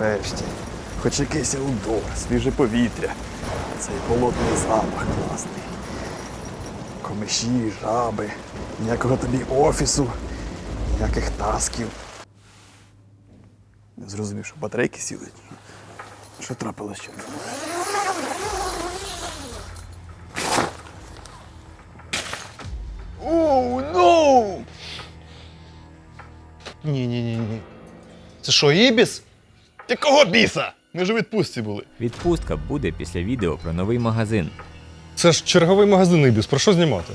Нарешті. Хоч якийсь аудор, свіже повітря. Цей болотний запах класний. Комиші, жаби, ніякого тобі офісу, ніяких тасків. Не зрозумів, що батарейки сіли. Що трапилось що? Оу, ноу! Ні, ні, ні, ні. Це що, Ібіс? Ти кого біса? Ми ж у відпустці були. Відпустка буде після відео про новий магазин. Це ж черговий магазин Ібіс. Про що знімати?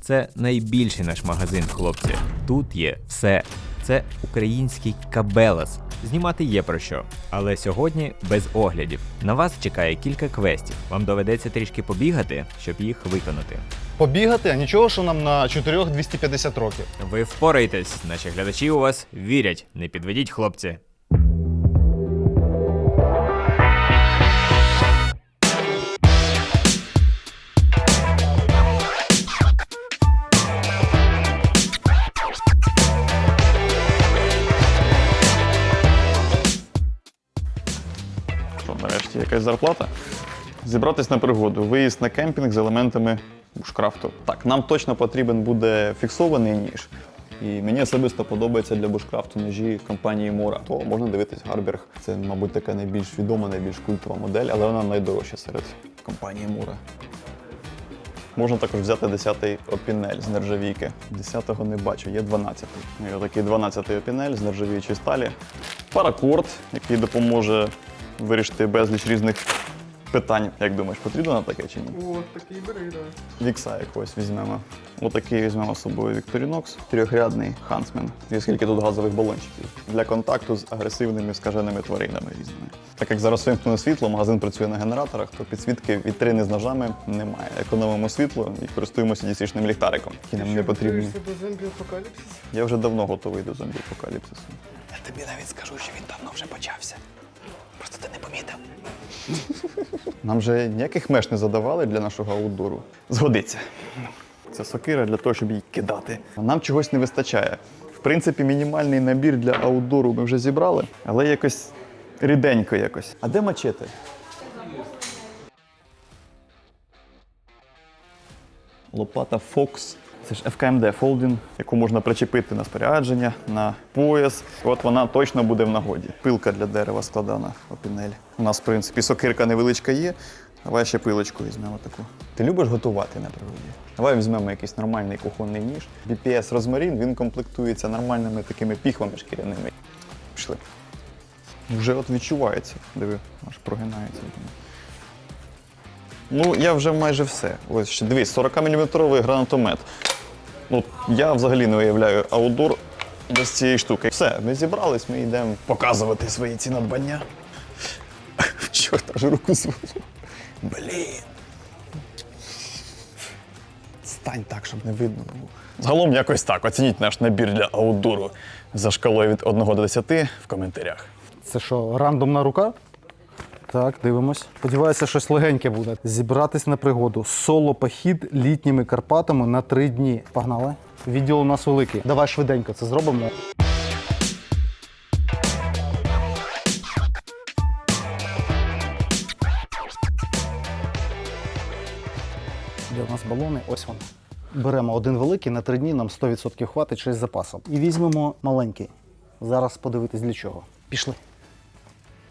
Це найбільший наш магазин, хлопці. Тут є все. Це український кабелас. Знімати є про що. Але сьогодні без оглядів. На вас чекає кілька квестів. Вам доведеться трішки побігати, щоб їх виконати. Побігати, а нічого, що нам на 4 250 років. Ви впораєтесь, наші глядачі у вас вірять. Не підведіть, хлопці. Що, нарешті якась зарплата? Зібратись на пригоду. Виїзд на кемпінг з елементами бушкрафту. Так, нам точно потрібен буде фіксований ніж. І мені особисто подобається для бушкрафту ножі компанії Мора. То можна дивитись Гарберг. Це, мабуть, така найбільш відома, найбільш культова модель, але вона найдорожча серед компанії Мора. Можна також взяти 10-й опінель з нержавійки. 10-го не бачу, є 12-й. І отакий 12-й опінель з нержавіючої сталі. Паракорд, який допоможе вирішити безліч різних питань. Як думаєш, потрібно на таке чи ні? О, такий бери, да. Вікса якогось візьмемо. Отакий візьмемо з собою Victorinox, трьохрядний Huntsman. І скільки тут газових балончиків для контакту з агресивними скаженими тваринами різними. Так як зараз вимкнено світло, магазин працює на генераторах, то підсвітки вітрини з ножами немає. Економимо світло і користуємося дісічним ліхтариком, який нам не. Готуєшся до зомбі-апокаліпсису? Я вже давно готовий до зомбі-апокаліпсису. Я тобі навіть скажу, що він давно вже почався. Просто ти не помітив. Нам же ніяких меж не задавали для нашого аутдору. Згодиться. Це сокира для того, щоб її кидати. Нам чогось не вистачає. В принципі, мінімальний набір для аутдору ми вже зібрали, але якось ріденько якось. А де мачети? Лопата Fox. Це ж FKMD Folding, яку можна причепити на спорядження, на пояс. От вона точно буде в нагоді. Пилка для дерева складана опінель. У нас, в принципі, сокирка невеличка є. Давай ще пилочку візьмемо таку. Ти любиш готувати на природі? Давай візьмемо якийсь нормальний кухонний ніж. BPS Розмарін, він комплектується нормальними такими піхвами шкіряними. Пішли. Вже от відчувається. Диви, аж прогинається. Ну, я вже майже все. Ось ще дивись, 40-мм гранатомет. Ну, я взагалі не уявляю аудор без цієї штуки. Все, ми зібрались, ми йдемо показувати свої ці надбання. Чорт, аж руку звело. Блін. Стань так, щоб не видно було. Загалом якось так. Оцініть наш набір для аудуру за шкалою від 1 до 10 в коментарях. Це що, рандомна рука? Так, дивимось. Сподіваюся, щось легеньке буде. Зібратись на пригоду. Соло похід літніми Карпатами на три дні. Погнали. Відділ у нас великий. Давай швиденько це зробимо. Де у нас балони? Ось вони. Беремо один великий, на три дні нам 100% хватить з запасом. І візьмемо маленький. Зараз подивитись для чого. Пішли.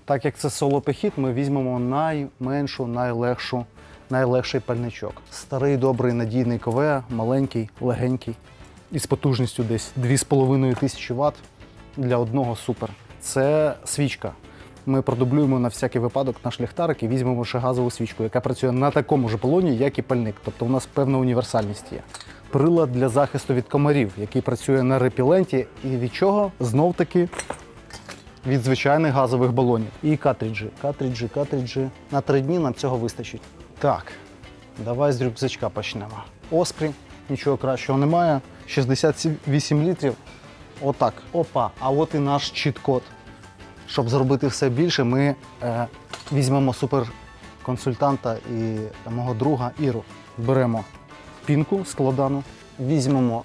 Так як це соло-пехід, ми візьмемо найменшу, найлегшу, найлегший пальничок. Старий, добрий, надійний КВ, маленький, легенький, із потужністю десь 2500 Вт для одного супер. Це свічка. Ми продублюємо на всякий випадок наш ліхтарик і візьмемо ще газову свічку, яка працює на такому ж балоні, як і пальник. Тобто у нас певна універсальність є. Прилад для захисту від комарів, який працює на репіленті. І від чого? Знов таки від звичайних газових балонів. І картриджі, картриджі, картриджі. На три дні нам цього вистачить. Так, давай з рюкзачка почнемо. Оспрі, нічого кращого немає. 68 літрів. Отак. Опа. А от і наш чіт-код. Щоб зробити все більше, ми е, візьмемо суперконсультанта і мого друга Іру. Беремо пінку складану, візьмемо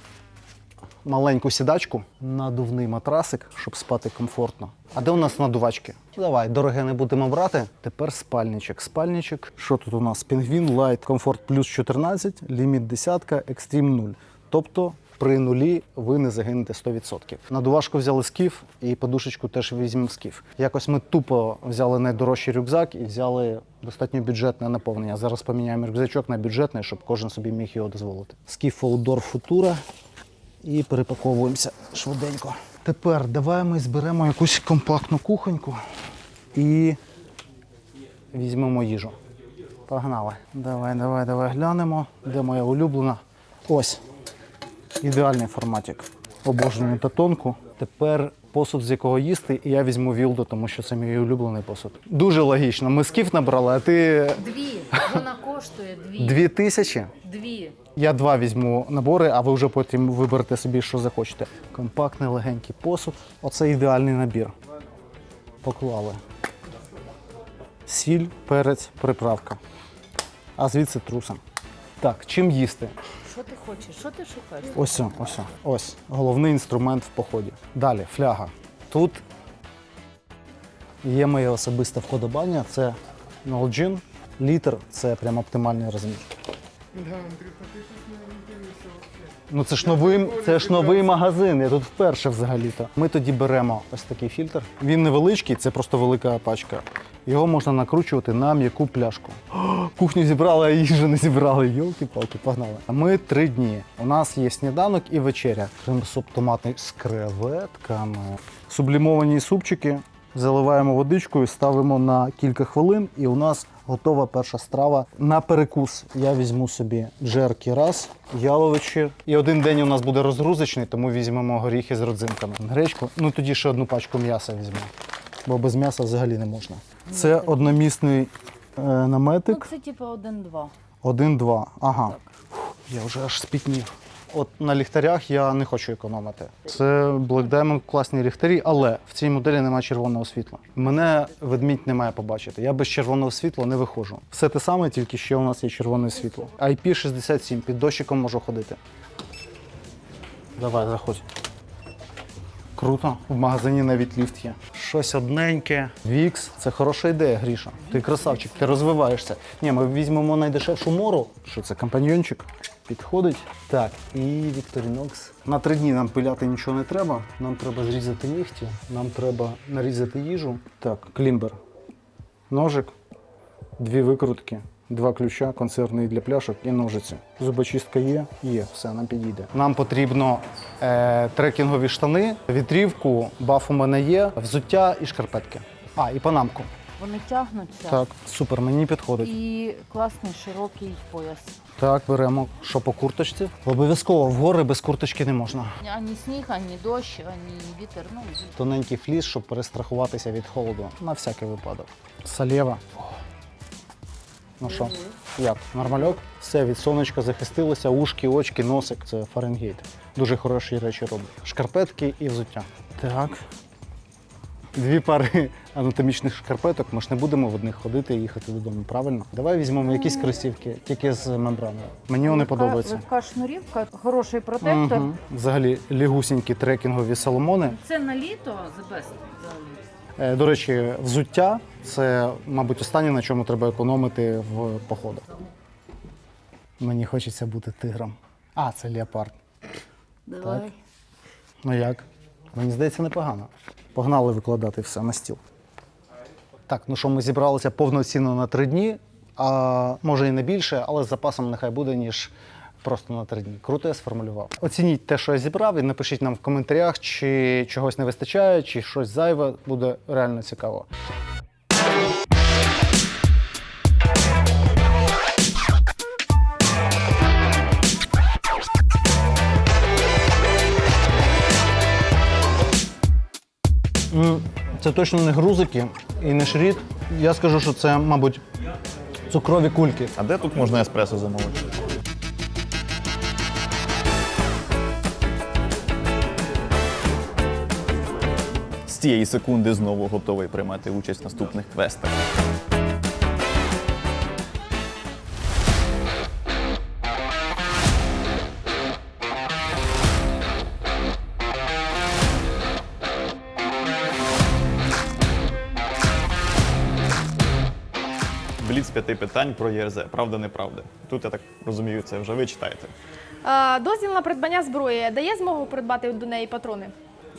маленьку сідачку, надувний матрасик, щоб спати комфортно. А де у нас надувачки? Давай, дороге не будемо брати. Тепер спальничок. Спальничок. Що тут у нас? Пінгвін Light Comfort плюс 14, ліміт десятка, екстрім 0. Тобто при нулі ви не загинете 100%. Надувашку взяли скіф і подушечку теж візьмемо скіф. Якось ми тупо взяли найдорожчий рюкзак і взяли достатньо бюджетне наповнення. Зараз поміняємо рюкзачок на бюджетний, щоб кожен собі міг його дозволити. Скіф Outdoor Futura і перепаковуємося швиденько. Тепер давай ми зберемо якусь компактну кухоньку і візьмемо їжу. Погнали. Давай, давай, давай глянемо. Де моя улюблена? Ось. Ідеальний форматик. Обожнюю татонку. Тепер посуд, з якого їсти, і я візьму вілду, тому що це мій улюблений посуд. Дуже логічно. Ми скіф набрали, а ти Дві. Вона коштує дві. дві тисячі. Дві. Я два візьму набори, а ви вже потім виберете собі, що захочете. Компактний легенький посуд. Оце ідеальний набір. Поклали. Сіль, перець, приправка. А звідси трусом. Так, чим їсти? Що ти хочеш? Що ти шукаєш? Ось, ось, ось. Головний інструмент в поході. Далі, фляга. Тут є моє особисте вподобання. Це Nolgin. Літр це прям оптимальний розмір. Ну це ж новий, це ж новий магазин. Я тут вперше взагалі-то. Ми тоді беремо ось такий фільтр. Він невеличкий, це просто велика пачка. Його можна накручувати на м'яку пляшку. Кухню зібрали, а їжу не зібрали. Йолки-палки, погнали. Ми три дні. У нас є сніданок і вечеря. Крем-суп томатний з креветками. Сублімовані супчики. Заливаємо водичкою, ставимо на кілька хвилин, і у нас готова перша страва. На перекус я візьму собі джерки раз, яловичі. І один день у нас буде розгрузочний, тому візьмемо горіхи з родзинками. Гречку, ну тоді ще одну пачку м'яса візьмемо, бо без м'яса взагалі не можна. Це одномісний е, Ну, наметик. це типу один-два. Один-два. Ага. Фух, Я вже аж спітнів. От на ліхтарях я не хочу економити. Це Black Diamond класні ліхтарі, але в цій моделі немає червоного світла. Мене ведмідь не має побачити. Я без червоного світла не виходжу. Все те саме, тільки ще у нас є червоне світло. IP67, під дощиком можу ходити. Давай, заходь. Круто. В магазині навіть ліфт є. Щось одненьке. Вікс, це хороша ідея, Гріша. Ти красавчик, ти розвиваєшся. Ні, ми візьмемо найдешевшу мору. Що це, компаньйончик? Підходить. Так, і Victorinox. На три дні нам пиляти нічого не треба. Нам треба зрізати нігті, нам треба нарізати їжу. Так, клімбер. Ножик, дві викрутки, два ключа, консервний для пляшок і ножиці. Зубочистка є? Є, все, нам підійде. Нам потрібно е, трекінгові штани, вітрівку, баф у мене є, взуття і шкарпетки. А, і панамку. Вони тягнуться. Так, супер, мені підходить. І класний широкий пояс. Так, беремо. Що по курточці? Обов'язково в гори без курточки не можна. Ані сніг, ані дощ, ані вітер. Ну, Тоненький фліс, щоб перестрахуватися від холоду. На всякий випадок. Салєва. Ну що, як? Нормальок? Все, від сонечка захистилося, ушки, очки, носик. Це Фаренгейт. Дуже хороші речі робить. Шкарпетки і взуття. Так. Дві пари анатомічних шкарпеток. Ми ж не будемо в одних ходити і їхати додому, правильно? Давай візьмемо якісь кросівки, тільки з мембраною. Мені вони подобаються. Легка шнурівка, хороший протектор. Мгм. Взагалі лігусінькі трекінгові соломони. Це на літо the best взагалі. Е, До речі, взуття це, мабуть, останнє, на чому треба економити в походах. Мені хочеться бути тигром. А, це леопард. Давай. Ну як? Мені здається, непогано. Погнали викладати все на стіл. Так, ну що, ми зібралися повноцінно на три дні, а може і не більше, але з запасом нехай буде, ніж просто на три дні. Круто я сформулював. Оцініть те, що я зібрав, і напишіть нам в коментарях, чи чогось не вистачає, чи щось зайве. Буде реально цікаво. Це точно не грузики і не шріт. Я скажу, що це, мабуть, цукрові кульки. А де тут можна еспресо замовити? З цієї секунди знову готовий приймати участь в наступних квестах. П'яти питань про ЄРЗ. Правда, неправда. Тут я так розумію, це вже ви читаєте. Е, Дозвіл на придбання зброї дає змогу придбати до неї патрони.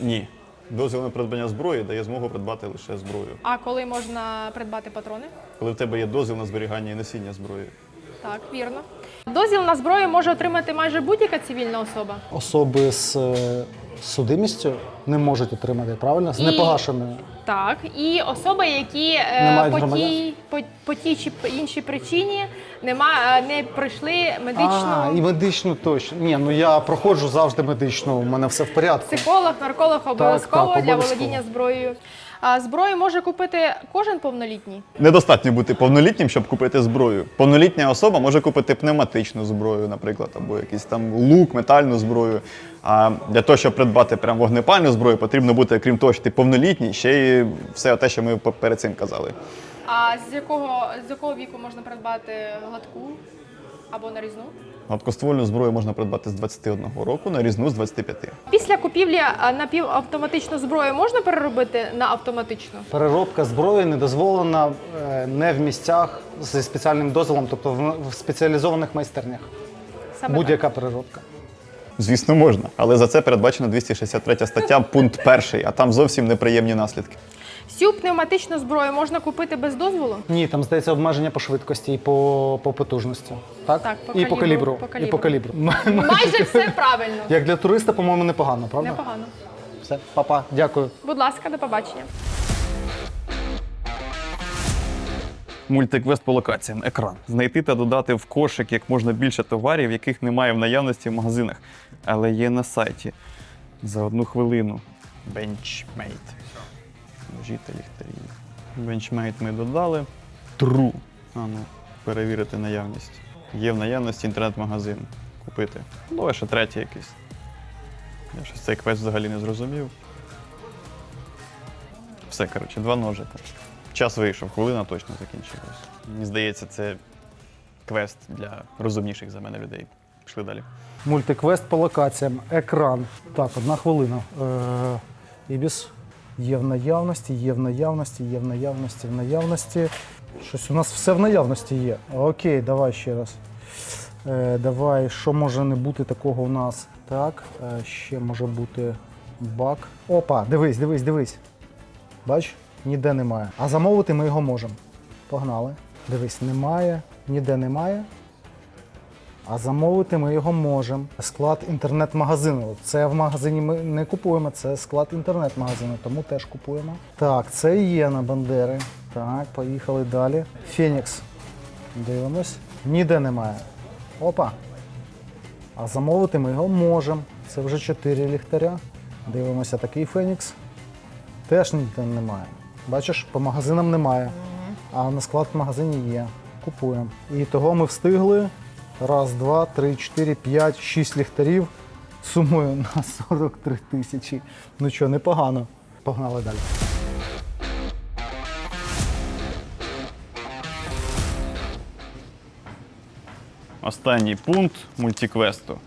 Ні. Дозвіл на придбання зброї дає змогу придбати лише зброю. А коли можна придбати патрони? Коли в тебе є дозвіл на зберігання і носіння зброї. Так, вірно. Дозвіл на зброю може отримати майже будь-яка цивільна особа. Особи з е, судимістю не можуть отримати, правильно? З І- непогашеною. Так, і особи, які Не е, мають по, тій, по, по тій чи по іншій причині нема, е, не пройшли медичну А, і медичну точно. Ні, ну я проходжу завжди медичну, у мене все в порядку. психолог, нарколог обов'язково для обов'язково. володіння зброєю. А зброю може купити кожен повнолітній. Недостатньо бути повнолітнім, щоб купити зброю. Повнолітня особа може купити пневматичну зброю, наприклад, або якийсь там лук, метальну зброю. А для того, щоб придбати прям вогнепальну зброю, потрібно бути, крім того, що ти повнолітній, ще й все те, що ми перед цим казали. А з якого з якого віку можна придбати гладку або нарізну? Гладкоствольну зброю можна придбати з 21 року, на різну з 25. Після купівлі напівавтоматичну зброю можна переробити на автоматичну? Переробка зброї не дозволена е, не в місцях зі спеціальним дозволом, тобто в, в спеціалізованих майстернях. Саме Будь-яка переробка. Звісно, можна, але за це передбачена 263 стаття, пункт перший, а там зовсім неприємні наслідки. Всю пневматичну зброю можна купити без дозволу? Ні, там здається обмеження по швидкості і по, по потужності. Так? Так, по і по калібру, калібру. І по калібру. Майже все правильно. Як для туриста, по-моєму, непогано, правда? Непогано. Все, папа, дякую. Будь ласка, до побачення. Мультиквест по локаціям. Екран. Знайти та додати в кошик як можна більше товарів, яких немає в наявності в магазинах, але є на сайті. За одну хвилину. Benchmade. Ножі та ліхтарі. Benchmade ми додали. True. А ну, перевірити наявність. Є в наявності інтернет-магазин. Купити. Ну, ще третій якийсь. Я щось цей квест взагалі не зрозумів. Все, коротше, два ножика. Час вийшов, хвилина точно закінчилась. Мені здається, це квест для розумніших за мене людей. Пішли далі. Мультиквест по локаціям. Екран. Так, одна хвилина. Е, Ібіс. Є в наявності, є в наявності, є в наявності, в наявності. Щось у нас все в наявності є. Окей, давай ще раз. Е, давай, що може не бути такого у нас? Так, е, ще може бути бак. Опа, дивись, дивись, дивись. Бач, ніде немає. А замовити ми його можемо. Погнали. Дивись, немає, ніде немає. А замовити ми його можемо. Склад інтернет-магазину. Це в магазині ми не купуємо, це склад інтернет-магазину, тому теж купуємо. Так, це є на Бандери. Так, поїхали далі. Фенікс. Дивимось. Ніде немає. Опа. А замовити ми його можемо. Це вже 4 ліхтаря. Дивимося такий Фенікс. Теж ніде немає. Бачиш, по магазинам немає. А на склад в магазині є. Купуємо. І того ми встигли. Раз, два, три, чотири, п'ять, шість ліхтарів. Сумою на 43 тисячі. Ну що, непогано. Погнали далі. Останній пункт мультиквесту.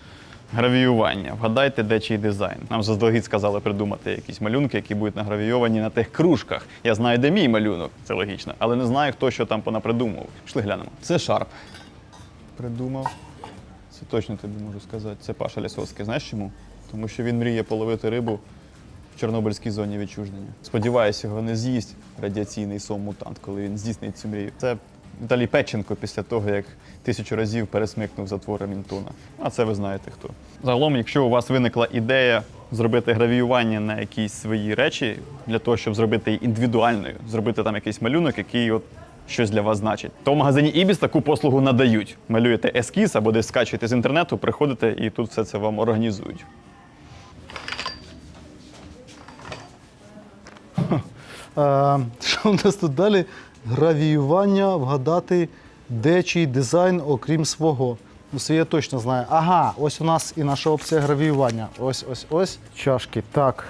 Гравіювання. Вгадайте, де чий дизайн. Нам заздалегідь сказали придумати якісь малюнки, які будуть награвійовані на тих кружках. Я знаю, де мій малюнок, це логічно, але не знаю, хто що там понапридумував. Пішли глянемо. Це Шарп. Придумав. Це точно тобі можу сказати. Це Паша Лісовський. Знаєш чому? Тому що він мріє половити рибу в Чорнобильській зоні відчуження. Сподіваюсь, його не з'їсть радіаційний сом-мутант, коли він здійснить цю мрію. Це Віталій Печенко після того, як тисячу разів пересмикнув затвори Мінтона. А це ви знаєте хто. Загалом, якщо у вас виникла ідея зробити гравіювання на якісь свої речі, для того, щоб зробити її індивідуальною, зробити там якийсь малюнок, який от щось для вас значить, то в магазині Ібіс таку послугу надають. Малюєте ескіз або десь скачуєте з інтернету, приходите і тут все це вам організують. Е, що у нас тут далі? Гравіювання, вгадати, де чий дизайн, окрім свого. Ну, я точно знаю. Ага, ось у нас і наша опція гравіювання. Ось, ось, ось. Чашки. Так.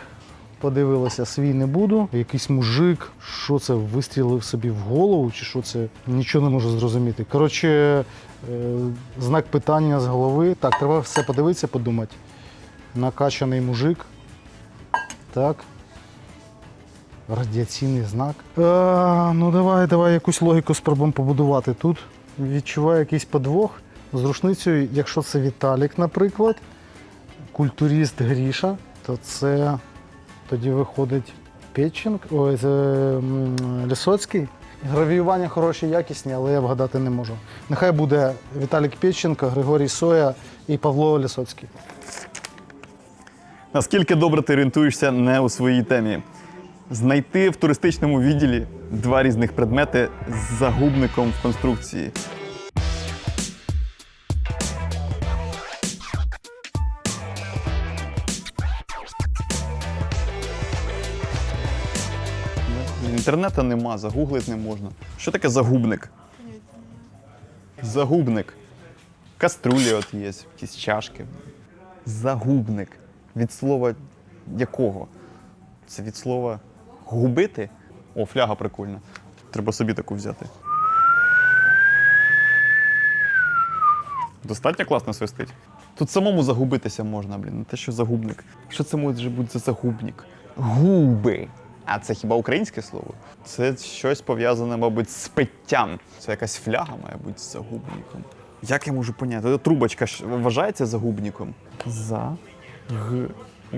Подивилися, свій не буду. Якийсь мужик, що це вистрілив собі в голову, чи що це? Нічого не можу зрозуміти. Коротше, е, знак питання з голови. Так, треба все подивитися, подумати. Накачаний мужик. Так. Радіаційний знак. Е, ну давай, давай якусь логіку спробуємо побудувати. Тут відчуваю якийсь подвох з рушницею, якщо це Віталік, наприклад, культуріст Гріша, то це тоді виходить Петченк, Лісоцький. Гравіювання хороші, якісні, але я вгадати не можу. Нехай буде Віталік Петченко, Григорій Соя і Павло Лісоцький. Наскільки добре ти орієнтуєшся не у своїй темі? Знайти в туристичному відділі два різних предмети з загубником в конструкції. Інтернету нема, загуглити не можна. Що таке загубник? Загубник. Каструлі от є, якісь чашки. Загубник. Від слова якого? Це від слова губити? О, фляга прикольна. Треба собі таку взяти. Достатньо класно свистить. Тут самому загубитися можна, блін, не те, що загубник. Що це може бути за загубник? Губи. А це хіба українське слово? Це щось пов'язане, мабуть, з питтям. Це якась фляга, має бути з загубником. Як я можу поняти? Трубочка ж вважається загубником? За г у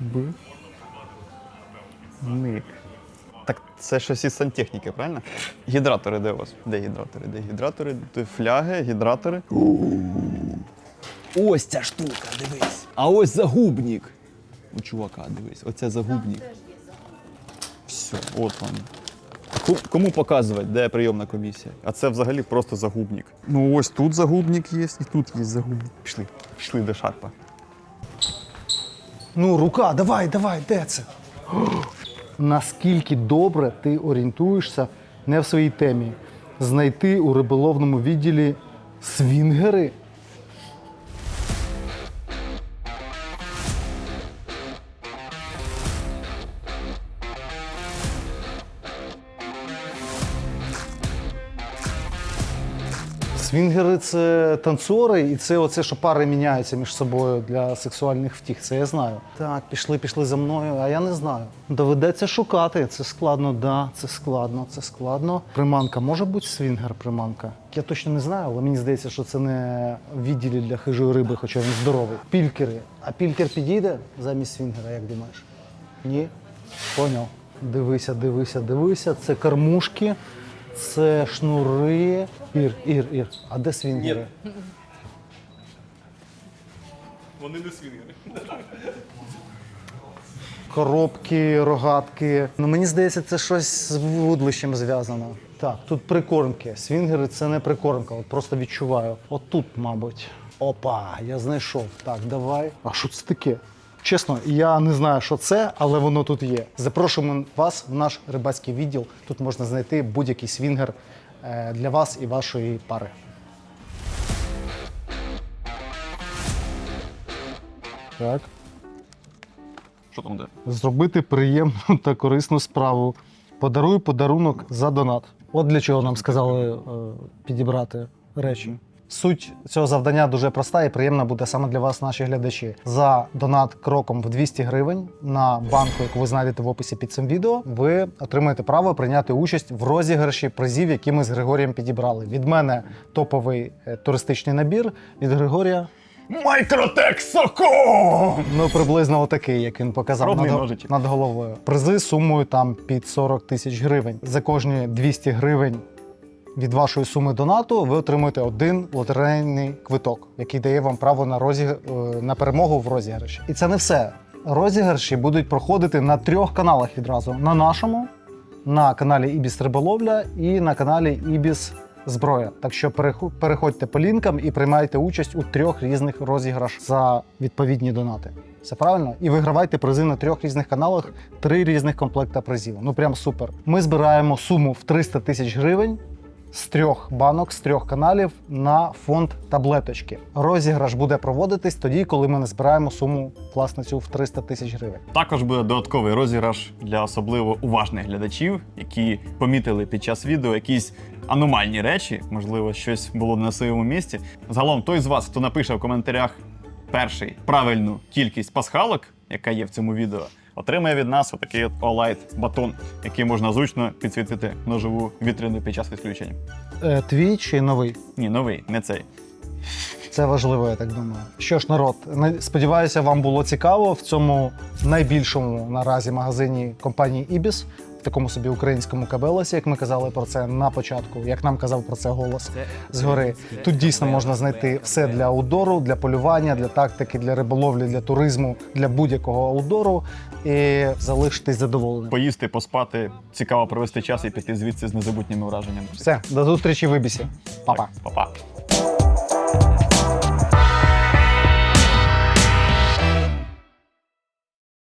б ник. Так це щось із сантехніки, правильно? Гідратори де у вас? Де гідратори? Де гідратори? Де фляги, гідратори. Ось ця штука, дивись. А ось загубник. У чувака, дивись, оце загубник. Все, от вам. Кому показувати, де прийомна комісія? А це взагалі просто загубник. Ну ось тут загубник є, і тут є загубник. Пішли, пішли до шарпа. Ну, рука, давай, давай, де це? Наскільки добре ти орієнтуєшся не в своїй темі. Знайти у риболовному відділі свінгери. Свінгери це танцори, і це оце, що пари міняються між собою для сексуальних втіх. Це я знаю. Так, пішли, пішли за мною, а я не знаю. Доведеться шукати. Це складно, да, це складно, це складно. Приманка може бути свінгер приманка? Я точно не знаю, але мені здається, що це не відділі для хижої риби, хоча він здоровий. Пількери. А пількер підійде замість свінгера, як думаєш? Ні? Поняв. Дивися, дивися, дивися. Це кормушки, це шнури. Ір, ір, ір. А де свінгери? Вони не свінгери. Коробки, рогатки. Ну мені здається, це щось з вудлищем зв'язано. Так, тут прикормки. Свінгери це не прикормка, от просто відчуваю. От тут, мабуть. Опа, я знайшов. Так, давай. А що це таке? Чесно, я не знаю, що це, але воно тут є. Запрошуємо вас в наш рибацький відділ. Тут можна знайти будь-який свінгер е, для вас і вашої пари. Так. Що там де? Зробити приємну та корисну справу. Подаруй подарунок за донат. От для чого нам сказали е, підібрати речі. Суть цього завдання дуже проста і приємна буде саме для вас, наші глядачі. За донат кроком в 200 гривень на банку, яку ви знайдете в описі під цим відео, ви отримаєте право прийняти участь в розіграші призів, які ми з Григорієм підібрали. Від мене топовий е, туристичний набір, від Григорія Майкротек Соко! Ну, приблизно отакий, як він показав над, над головою. Призи сумою там під 40 тисяч гривень. За кожні 200 гривень від вашої суми донату ви отримуєте один лотерейний квиток, який дає вам право на, розіг... е, на перемогу в розіграші. І це не все. Розіграші будуть проходити на трьох каналах відразу: на нашому, на каналі Ібіс Риболовля і на каналі Ібіс Зброя. Так що переходьте по лінкам і приймайте участь у трьох різних розіграшах за відповідні донати. Все правильно? І вигравайте призи на трьох різних каналах, три різних комплекта призів. Ну прям супер. Ми збираємо суму в 300 тисяч гривень з трьох банок, з трьох каналів на фонд таблеточки. Розіграш буде проводитись тоді, коли ми не збираємо суму власне цю в 300 тисяч гривень. Також буде додатковий розіграш для особливо уважних глядачів, які помітили під час відео якісь аномальні речі, можливо, щось було не на своєму місці. Загалом, той з вас, хто напише в коментарях перший правильну кількість пасхалок, яка є в цьому відео, отримає від нас отакий от олайт батон, який можна зручно підсвітити ножову вітрину під час відключення. Е, твій чи новий? Ні, новий, не цей. Це важливо, я так думаю. Що ж, народ, на- сподіваюся, вам було цікаво в цьому найбільшому наразі магазині компанії Ibis, в такому собі українському кабелесі, як ми казали про це на початку, як нам казав про це голос згори. Тут дійсно можна знайти все для аудору, для полювання, для тактики, для риболовлі, для туризму, для будь-якого аудору і залишитись задоволеним. Поїсти, поспати, цікаво провести час і піти звідси з незабутніми враженнями. Все, до зустрічі в Ібісі. Па-па. Па-па.